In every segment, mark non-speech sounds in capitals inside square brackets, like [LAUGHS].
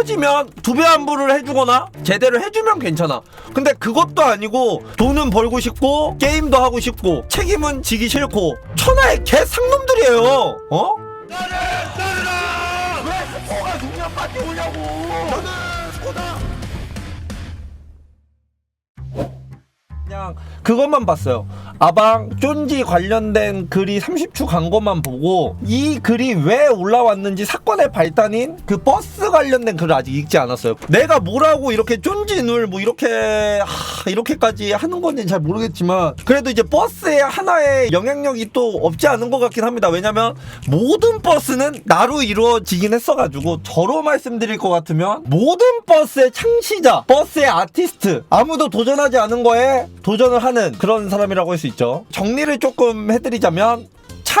터지면 두 배 환불을 해주거나 제대로 해주면 괜찮아. 근데 그것도 아니고 돈은 벌고 싶고 게임도 하고 싶고 책임은 지기 싫고 천하의 개 상놈들이에요. 어? 왜 스코어가 6년밖에 오냐고. 저는 스코다. 그냥 그것만 봤어요. 아방 쫀지 관련된 글이 30초 간 것만 보고 이 글이 왜 올라왔는지 사건의 발단인 그 버스 관련된 글을 아직 읽지 않았어요. 내가 뭐라고 이렇게 쫀지눌 뭐 이렇게 하, 이렇게까지 하는 건지 잘 모르겠지만 그래도 이제 버스에 하나의 영향력이 또 없지 않은 것 같긴 합니다. 왜냐면 모든 버스는 나로 이루어지긴 했어가지고 저로 말씀드릴 것 같으면 모든 버스의 창시자, 버스의 아티스트 아무도 도전하지 않은 거에 도전을 하는 그런 사람이라고 할 수 있 죠. 정리를 조금 해드리자면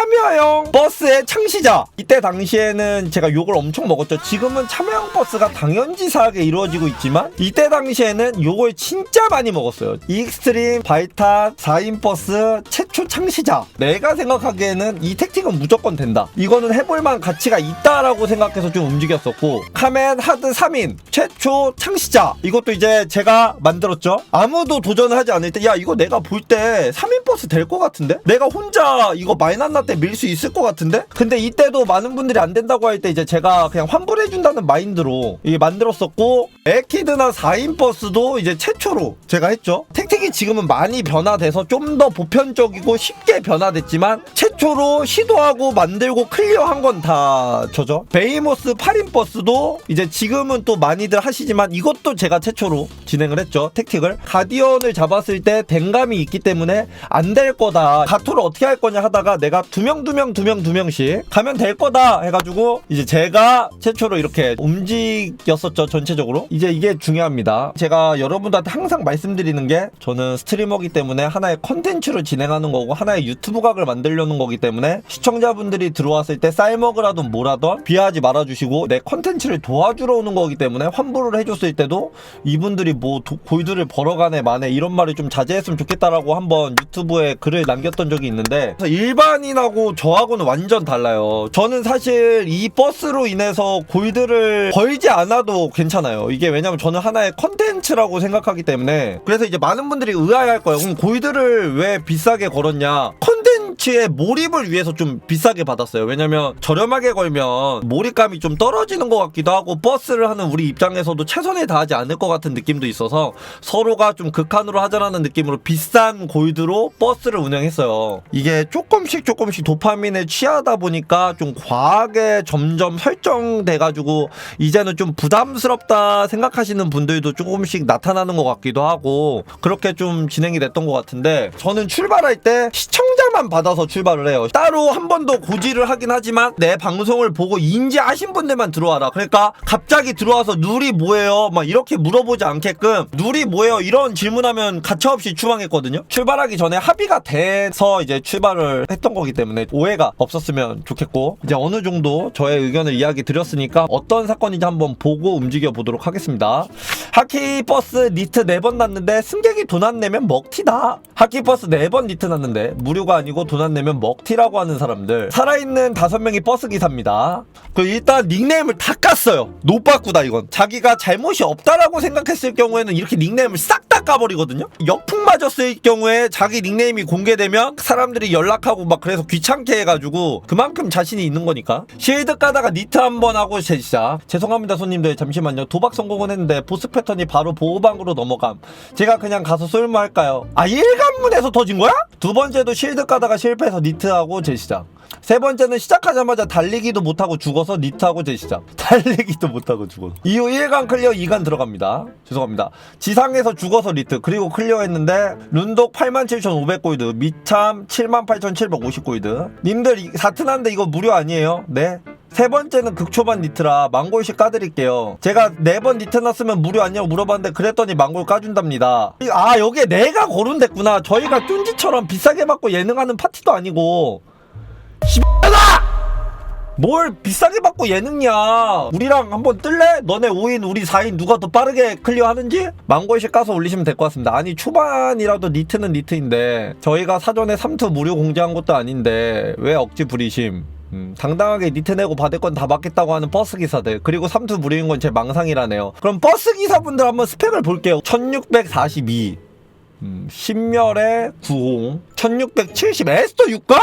참여형 버스의 창시자. 이때 당시에는 제가 욕을 엄청 먹었죠. 지금은 참여형 버스가 당연지사하게 이루어지고 있지만 이때 당시에는 욕을 진짜 많이 먹었어요. 익스트림, 바이탄, 4인 버스 최초 창시자. 내가 생각하기에는 이 택틱은 무조건 된다. 이거는 해볼만 가치가 있다라고 생각해서 좀 움직였었고 카멘 하드 3인 최초 창시자. 이것도 이제 제가 만들었죠. 아무도 도전을 하지 않을 때 야 이거 내가 볼 때 3인 버스 될 것 같은데? 내가 혼자 이거 마이난나 때 밀 수 있을 것 같은데? 근데 이때도 많은 분들이 안 된다고 할 때 이제 제가 그냥 환불해준다는 마인드로 이게 만들었었고 에키드나 4인 버스도 이제 최초로 제가 했죠. 택틱이 지금은 많이 변화돼서 좀 더 보편적이고 쉽게 변화됐지만 최초로 시도하고 만들고 클리어한 건 다 저죠. 베이모스 8인 버스도 이제 지금은 또 많이들 하시지만 이것도 제가 최초로 진행을 했죠. 택틱을 가디언을 잡았을 때 댕감이 있기 때문에 안 될 거다. 가토를 어떻게 할 거냐 하다가 내가 두 명 두 명 두 명 두 명씩 가면 될 거다 해가지고 이제 제가 최초로 이렇게 움직였었죠 전체적으로. 이제 이게 중요합니다. 제가 여러분들한테 항상 말씀드리는 게 저는 스트리머기 때문에 하나의 컨텐츠로 진행하는 거고 하나의 유튜브 각을 만들려는 거기 때문에 시청자분들이 들어왔을 때 쌀먹으라든 뭐라든 비하하지 말아주시고 내 컨텐츠를 도와주러 오는 거기 때문에 환불을 해줬을 때도 이분들이 뭐 도- 골드를 벌어가네 마네 이런 말을 좀 자제했으면 좋겠다라고 한번 유튜브에 글을 남겼던 적이 있는데 일반인 하고 저하고는 완전 달라요. 저는 사실 이 버스로 인해서 골드를 벌지 않아도 괜찮아요. 이게 왜냐면 저는 하나의 컨텐츠라고 생각하기 때문에 그래서 이제 많은 분들이 의아해할 거예요. 그럼 골드를 왜 비싸게 걸었냐? 컨 텐츠의 몰입을 위해서 좀 비싸게 받았어요. 왜냐면 저렴하게 걸면 몰입감이 좀 떨어지는 것 같기도 하고 버스를 하는 우리 입장에서도 최선을 다하지 않을 것 같은 느낌도 있어서 서로가 좀 극한으로 하자라는 느낌으로 비싼 골드로 버스를 운영했어요. 이게 조금씩 조금씩 도파민에 취하다 보니까 좀 과하게 점점 설정돼가지고 이제는 좀 부담스럽다 생각하시는 분들도 조금씩 나타나는 것 같기도 하고 그렇게 좀 진행이 됐던 것 같은데 저는 출발할 때 시청자만 받아서 출발을 해요. 따로 한번더 고지를 하긴 하지만 내 방송을 보고 인지하신 분들만 들어와라. 그러니까 갑자기 들어와서 누리 뭐예요? 막 이렇게 물어보지 않게끔 누리 뭐예요? 이런 질문하면 가차없이 추방했거든요. 출발하기 전에 합의가 돼서 이제 출발을 했던 거기 때문에 오해가 없었으면 좋겠고 이제 어느 정도 저의 의견을 이야기 드렸으니까 어떤 사건인지 한번 보고 움직여 보도록 하겠습니다. 하키 버스 니트 4번 났는데 승객이 돈 안 내면 먹튀다. 하키 버스 4번 니트 났는데 무료가 아니고 돈안 내면 먹튀라고 하는 사람들 살아있는 다섯 명이 버스 기사입니다. 그 일단 닉네임을 다 깠어요. 노빠꾸다 이건. 자기가 잘못이 없다라고 생각했을 경우에는 이렇게 닉네임을 싹 다 까버리거든요. 역풍 맞았을 경우에 자기 닉네임이 공개되면 사람들이 연락하고 막 그래서 귀찮게 해가지고 그만큼 자신이 있는 거니까. 실드 까다가 니트 한 번 하고 제 시작. 죄송합니다 손님들 잠시만요. 도박 성공은 했는데 보스 패턴이 바로 보호방으로 넘어감. 제가 그냥 가서 쏠모 할까요? 아 일관문에서 터진 거야? 두 번째도 실드 까다가 실패해서 니트하고 제 시작. 세 번째는 시작하자마자 달리기도 못하고 죽어서 니트하고 재시작. [LAUGHS] 달리기도 못하고 죽어. 이후 1간 클리어 2간 들어갑니다. 죄송합니다. 지상에서 죽어서 리트 그리고 클리어 했는데 룬독 87,500골드 미참 78,750골드 님들 이- 사튼한데 이거 무료 아니에요? 네. 세 번째는 극초반 니트라 망골씩 까드릴게요. 제가 네 번 니트 났으면 무료 아니냐고 물어봤는데 그랬더니 망골 까준답니다. 이- 아 여기에 내가 거론됐구나. 저희가 쫀지처럼 비싸게 받고 예능하는 파티도 아니고 뭘 비싸게 받고 예능이야 우리랑 한번 뜰래? 너네 5인 우리 4인 누가 더 빠르게 클리어하는지? 망고이식 까서 올리시면 될 것 같습니다 아니 초반이라도 니트는 니트인데 저희가 사전에 3투 무료 공지한 것도 아닌데 왜 억지 부리심 음, 당당하게 니트 내고 받을 건 다 받겠다고 하는 버스 기사들 그리고 삼투 무리인 건 제 망상이라네요 그럼 버스 기사분들 한번 스펙을 볼게요 1642 음, 신멸의 90 1670 에스터 6강?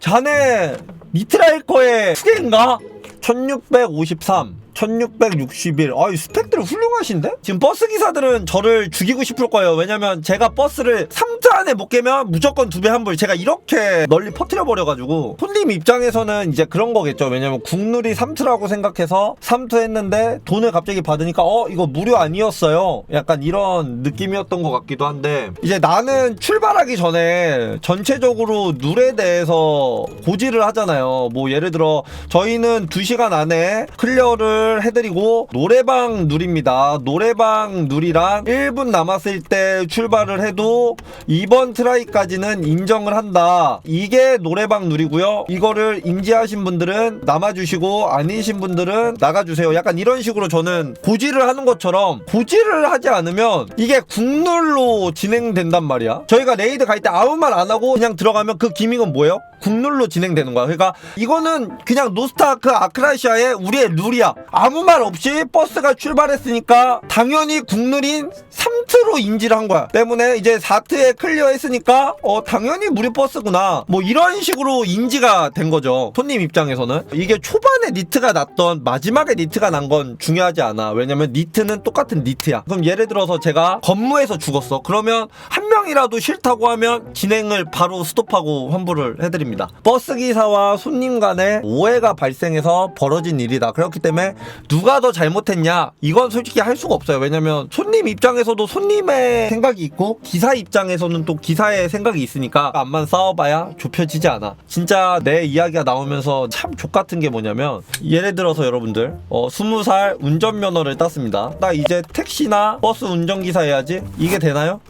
자네 니트라이커의 후계인가? 1653 1661 아이 스펙들이 훌륭하신데? 지금 버스 기사들은 저를 죽이고 싶을 거예요. 왜냐면 제가 버스를 3트 안에 못 깨면 무조건 두 배 환불. 제가 이렇게 널리 퍼뜨려 버려가지고 손님 입장에서는 이제 그런 거겠죠. 왜냐면 국룰이 3트라고 생각해서 3트 했는데 돈을 갑자기 받으니까 어 이거 무료 아니었어요. 약간 이런 느낌이었던 것 같기도 한데 이제 나는 출발하기 전에 전체적으로 룰에 대해서 고지를 하잖아요. 뭐 예를 들어 저희는 2시간 안에 클리어를 해드리고 노래방 룰입니다. 노래방 룰이랑 1분 남았을 때 출발을 해도 이번 트라이까지는 인정을 한다. 이게 노래방 룰이고요. 이거를 인지하신 분들은 남아주시고 아니신 분들은 나가주세요. 약간 이런 식으로 저는 고지를 하는 것처럼 고지를 하지 않으면 이게 국룰로 진행된단 말이야. 저희가 레이드 갈 때 아무 말 안 하고 그냥 들어가면 그 기믹은 뭐예요? 국룰로 진행되는 거야. 그러니까 이거는 그냥 노스타크 아크라시아의 우리의 룰이야. 아무 말 없이 버스가 출발했으니까 당연히 국룰인 3트로 인지를 한 거야. 때문에 이제 4트에 클리어했으니까 어 당연히 무료 버스구나. 뭐 이런 식으로 인지가 된 거죠. 손님 입장에서는. 이게 초반에 니트가 났던 마지막에 니트가 난 건 중요하지 않아. 왜냐면 니트는 똑같은 니트야. 그럼 예를 들어서 제가 건무에서 죽었어. 그러면 한 명이라도 싫다고 하면 진행을 바로 스톱하고 환불을 해드립니다. 버스 기사와 손님 간에 오해가 발생해서 벌어진 일이다. 그렇기 때문에 누가 더 잘못했냐? 이건 솔직히 할 수가 없어요. 왜냐면 손님 입장에서도 손님의 생각이 있고 기사 입장에서는 또 기사의 생각이 있으니까 앞만 싸워봐야 좁혀지지 않아. 진짜 내 이야기가 나오면서 참 족 같은 게 뭐냐면 예를 들어서 여러분들 어 20살 운전면허를 땄습니다. 나 이제 택시나 버스 운전기사 해야지. 이게 되나요?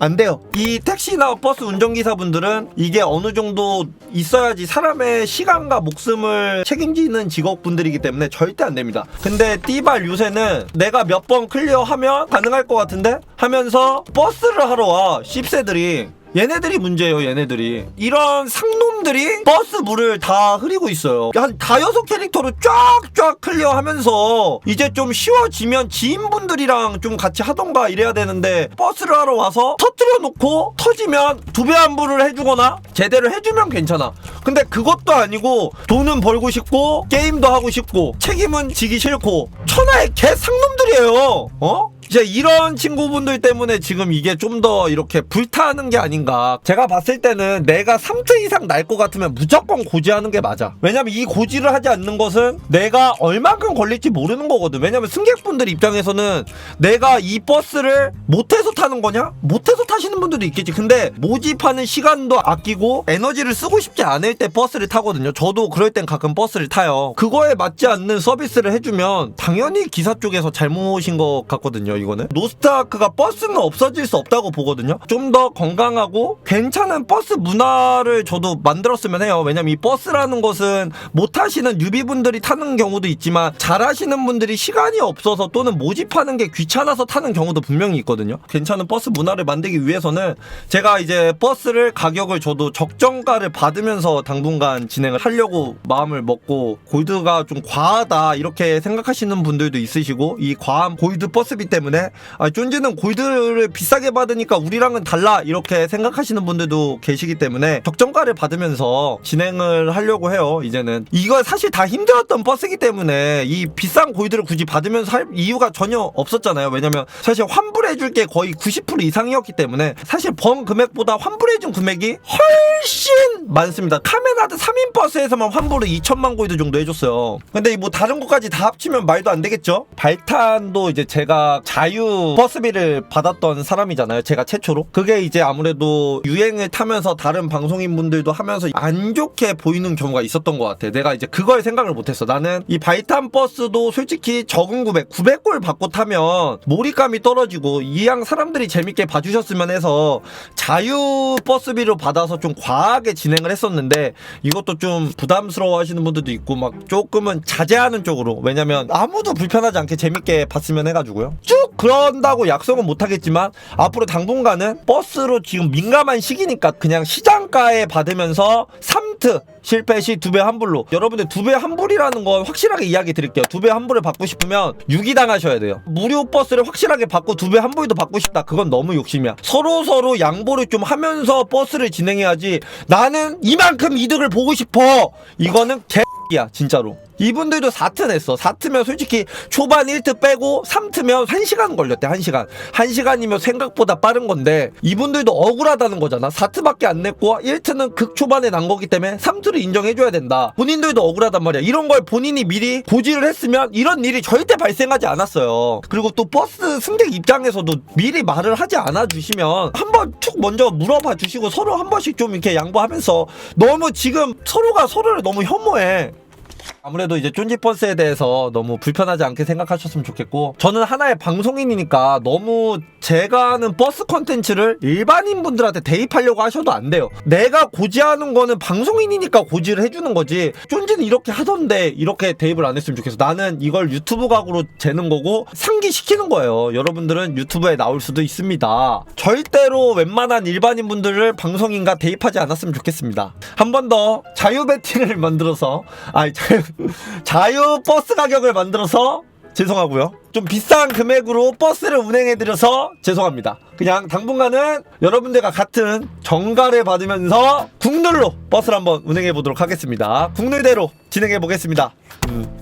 안 돼요. 이 택시나 버스 운전기사분들은 이게 어느 정도 있어야지 사람의 시간과 목숨을 책임지는 직업분들이기 때문에 절대 안 됩니다. 근데 띠발 요새는 내가 몇 번 클리어하면 가능할 것 같은데? 하면서 버스를 하러 와, 씹새들이. 얘네들이 문제예요, 얘네들이. 이런 상놈들이 버스 물을 다 흐리고 있어요. 한 다여섯 캐릭터로 쫙쫙 클리어하면서 이제 좀 쉬워지면 지인분들이랑 좀 같이 하던가 이래야 되는데 버스를 하러 와서 터뜨려 놓고 터지면 두 배 환불을 해주거나 제대로 해주면 괜찮아. 근데 그것도 아니고 돈은 벌고 싶고 게임도 하고 싶고 책임은 지기 싫고 천하의 개 상놈들이에요. 어? 이제 이런 친구분들 때문에 지금 이게 좀 더 이렇게 불타는 게 아닌가. 제가 봤을 때는 내가 3트 이상 날 것 같으면 무조건 고지하는 게 맞아. 왜냐면 이 고지를 하지 않는 것은 내가 얼만큼 걸릴지 모르는 거거든. 왜냐면 승객분들 입장에서는 내가 이 버스를 못해서 타는 거냐? 못해서 타시는 분들도 있겠지. 근데 모집하는 시간도 아끼고 에너지를 쓰고 싶지 않을 때 버스를 타거든요. 저도 그럴 땐 가끔 버스를 타요. 그거에 맞지 않는 서비스를 해주면 당연히 기사 쪽에서 잘못인 것 같거든요. 이거는 노스타크가 버스는 없어질 수 없다고 보거든요. 좀 더 건강하고 괜찮은 버스 문화를 저도 만들었으면 해요. 왜냐면 이 버스라는 것은 못 타시는 유비분들이 타는 경우도 있지만 잘하시는 분들이 시간이 없어서 또는 모집하는 게 귀찮아서 타는 경우도 분명히 있거든요. 괜찮은 버스 문화를 만들기 위해서는 제가 이제 버스를 가격을 저도 적정가를 받으면서 당분간 진행을 하려고 마음을 먹고 골드가 좀 과하다 이렇게 생각하시는 분들도 있으시고 이 과한 골드 버스비 때문에 아 쫀지는 골드를 비싸게 받으니까 우리랑은 달라. 이렇게 생각하시는 분들도 계시기 때문에 적정가를 받으면서 진행을 하려고 해요 이제는. 이거 사실 다 힘들었던 버스기 때문에 이 비싼 골드를 굳이 받으면서 할 이유가 전혀 없었잖아요. 왜냐면 사실 환불해줄 게 거의 90% 이상이었기 때문에 사실 번 금액보다 환불해준 금액이 훨씬 많습니다. 카메라드 3인 버스에서만 환불을 2천만 골드 정도 해줬어요. 근데 뭐 다른 것까지 다 합치면 말도 안 되겠죠? 발탄도 이제 제가 자유 버스비를 받았던 사람이잖아요 제가 최초로. 그게 이제 아무래도 유행을 타면서 다른 방송인 분들도 하면서 안 좋게 보이는 경우가 있었던 것 같아 내가 이제 그걸 생각을 못했어. 나는 이 발탄 버스도 솔직히 적은 금액 900골 받고 타면 몰입감이 떨어지고 이왕 사람들이 재밌게 봐주셨으면 해서 자유 버스비로 받아서 좀 과하게 진행을 했었는데 이것도 좀 부담스러워 하시는 분들도 있고 막 조금은 자제하는 쪽으로. 왜냐면 아무도 불편하지 않게 재밌게 봤으면 해가지고요. 쭉 그런다고 약속은 못하겠지만 앞으로 당분간은 버스로 지금 민감한 시기니까 그냥 시장가에 받으면서 3트 실패 시 두 배 환불로. 여러분들 두 배 환불이라는 건 확실하게 이야기 드릴게요. 두 배 환불을 받고 싶으면 유기당하셔야 돼요. 무료 버스를 확실하게 받고 두 배 환불도 받고 싶다. 그건 너무 욕심이야. 서로 서로 양보를 좀 하면서 버스를 진행해야지 나는 이만큼 이득을 보고 싶어. 이거는 개야 진짜로 이분들도 4트 냈어. 4트면 솔직히 초반 1트 빼고 3트면 1시간 걸렸대 1시간. 1시간이면 생각보다 빠른 건데 이분들도 억울하다는 거잖아. 4트밖에 안 냈고 1트는 극 초반에 난 거기 때문에 3트를 인정해줘야 된다. 본인들도 억울하단 말이야. 이런 걸 본인이 미리 고지를 했으면 이런 일이 절대 발생하지 않았어요. 그리고 또 버스 승객 입장에서도 미리 말을 하지 않아 주시면 한번 툭 먼저 물어봐 주시고 서로 한 번씩 좀 이렇게 양보하면서 너무 지금 서로가 서로를 너무 혐오해 아무래도 이제 쫀지버스에 대해서 너무 불편하지 않게 생각하셨으면 좋겠고 저는 하나의 방송인이니까 너무 제가 하는 버스 컨텐츠를 일반인 분들한테 대입하려고 하셔도 안 돼요. 내가 고지하는 거는 방송인이니까 고지를 해주는 거지. 쫀지는 이렇게 하던데 이렇게 대입을 안 했으면 좋겠어. 나는 이걸 유튜브 각으로 재는 거고 상기시키는 거예요. 여러분들은 유튜브에 나올 수도 있습니다. 절대로 웬만한 일반인 분들을 방송인과 대입하지 않았으면 좋겠습니다. 한 번 더 자유 배팅을 [LAUGHS] 만들어서 아니 자유 자유 버스 가격을 만들어서 죄송하고요. 좀 비싼 금액으로 버스를 운행해드려서 죄송합니다. 그냥 당분간은 여러분들과 같은 정가를 받으면서 국룰로 버스를 한번 운행해 보도록 하겠습니다. 국룰대로 진행해 보겠습니다. 음.